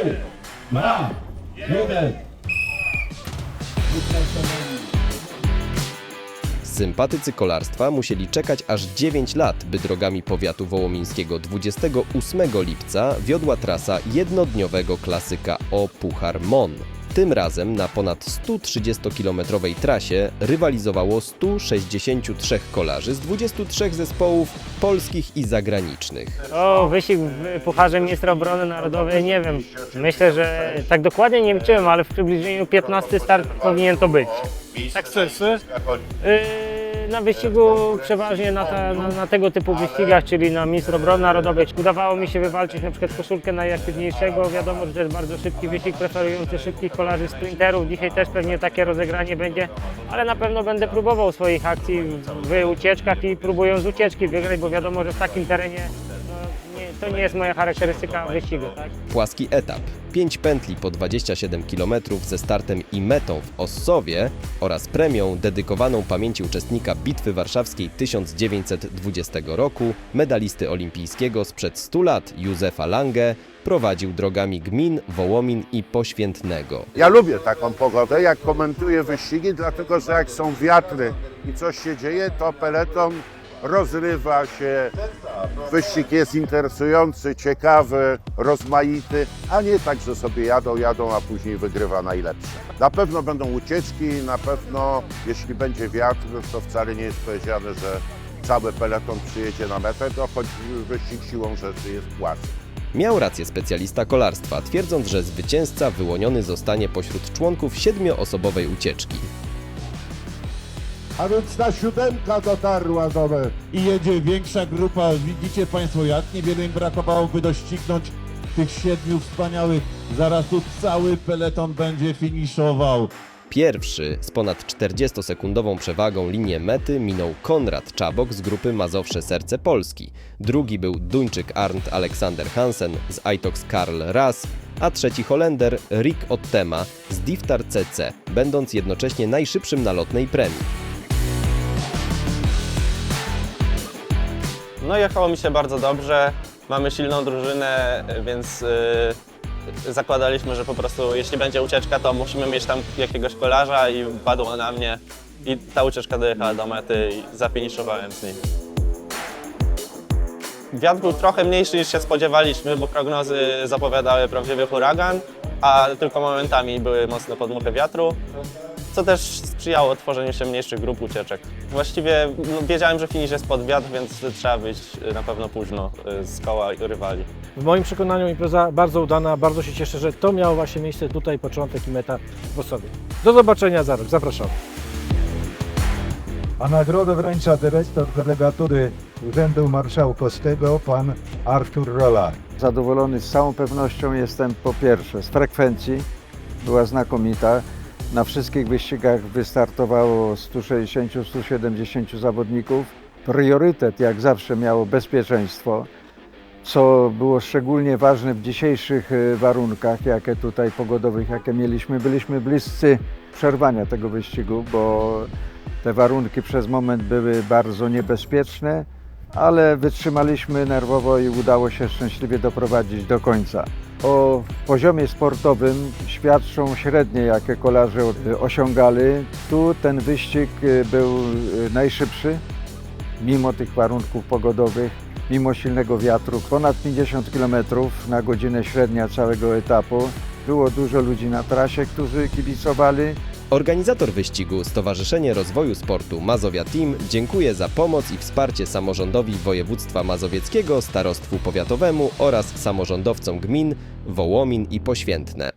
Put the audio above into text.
3, 2, 1. Sympatycy kolarstwa musieli czekać aż 9 lat, by drogami powiatu wołomińskiego 28 lipca wiodła trasa jednodniowego klasyka o Puchar Mon. Tym razem na ponad 130-kilometrowej trasie rywalizowało 163 kolarzy z 23 zespołów polskich i zagranicznych. O, wyścig w Pucharze Ministra Obrony Narodowej, nie wiem. Myślę, że tak dokładnie nie liczyłem, ale w przybliżeniu 15 start powinien to być. Sukcesy? Yy, na wyścigu przeważnie na, ta, na, na tego typu wyścigach, czyli na Obrony Narodowej, udawało mi się wywalczyć na przykład koszulkę najaktywniejszego. Wiadomo, że to jest bardzo szybki wyścig, preferujący szybkich kolarzy, sprinterów. Dzisiaj też pewnie takie rozegranie będzie, ale na pewno będę próbował swoich akcji w ucieczkach i próbując ucieczki wygrać, bo wiadomo, że w takim terenie nie, to nie jest moja charakterystyka wyścigu. Tak? Płaski etap, 5 pętli po 27 km ze startem i metą w Ossowie oraz premią dedykowaną pamięci uczestnika Bitwy Warszawskiej 1920 roku, medalisty olimpijskiego sprzed 100 lat Józefa Lange, prowadził drogami gmin Wołomin i Poświętnego. Ja lubię taką pogodę, jak komentuję wyścigi, dlatego że jak są wiatry i coś się dzieje, to peleton rozrywa się, wyścig jest interesujący, ciekawy, rozmaity, a nie tak, że sobie jadą, jadą, a później wygrywa najlepszy. Na pewno będą ucieczki, na pewno jeśli będzie wiatr, to wcale nie jest powiedziane, że cały peleton przyjedzie na metę, to choć wyścig siłą rzeczy jest płaski. Miał rację specjalista kolarstwa, twierdząc, że zwycięzca wyłoniony zostanie pośród członków siedmioosobowej ucieczki. A więc ta siódemka dotarła do mety. I jedzie większa grupa. Widzicie Państwo, jak niewiele im brakowałoby doścignąć tych siedmiu wspaniałych. Zaraz tu cały peleton będzie finiszował. Pierwszy z ponad 40-sekundową przewagą linię mety minął Konrad Czabok z grupy Mazowsze Serce Polski. Drugi był Duńczyk Arndt Alexander Hansen z Aitox Karl Ras, a trzeci Holender Rick Ottema z Diftar CC, będąc jednocześnie najszybszym na lotnej premii. No jechało mi się bardzo dobrze. Mamy silną drużynę, więc yy, zakładaliśmy, że po prostu jeśli będzie ucieczka, to musimy mieć tam jakiegoś kolarza i padło na mnie. I ta ucieczka dojechała do mety i zafiniszowałem z nim. Wiatr był trochę mniejszy niż się spodziewaliśmy, bo prognozy zapowiadały prawdziwy huragan, a tylko momentami były mocne podmuchy wiatru, co też sprzyjało tworzeniu się mniejszych grup ucieczek. Właściwie no, wiedziałem, że finisz jest pod wiatr, więc trzeba wyjść y, na pewno późno y, z koła rywali. W moim przekonaniu impreza bardzo udana, bardzo się cieszę, że to miało właśnie miejsce tutaj, początek i meta w Osowie. Do zobaczenia za rok, zapraszam. A nagrodę wręcza dyrektor delegatury Urzędu Marszałkowskiego, pan Artur Rola. Zadowolony z całą pewnością jestem po pierwsze z frekwencji, była znakomita. Na wszystkich wyścigach wystartowało 160-170 zawodników. Priorytet jak zawsze miało bezpieczeństwo, co było szczególnie ważne w dzisiejszych e, warunkach, jakie tutaj pogodowych, jakie mieliśmy. Byliśmy bliscy przerwania tego wyścigu, bo te warunki przez moment były bardzo niebezpieczne, ale wytrzymaliśmy nerwowo i udało się szczęśliwie doprowadzić do końca. O poziomie sportowym świadczą średnie, jakie kolarze osiągali. Tu ten wyścig e, był e, najszybszy, mimo tych warunków pogodowych, mimo silnego wiatru. Ponad 50 km na godzinę średnia całego etapu. Było dużo ludzi na trasie, którzy kibicowali. Organizator wyścigu Stowarzyszenie Rozwoju Sportu Mazowia Team dziękuję za pomoc i wsparcie samorządowi województwa mazowieckiego, starostwu powiatowemu oraz samorządowcom gmin Wołomin i Poświętne.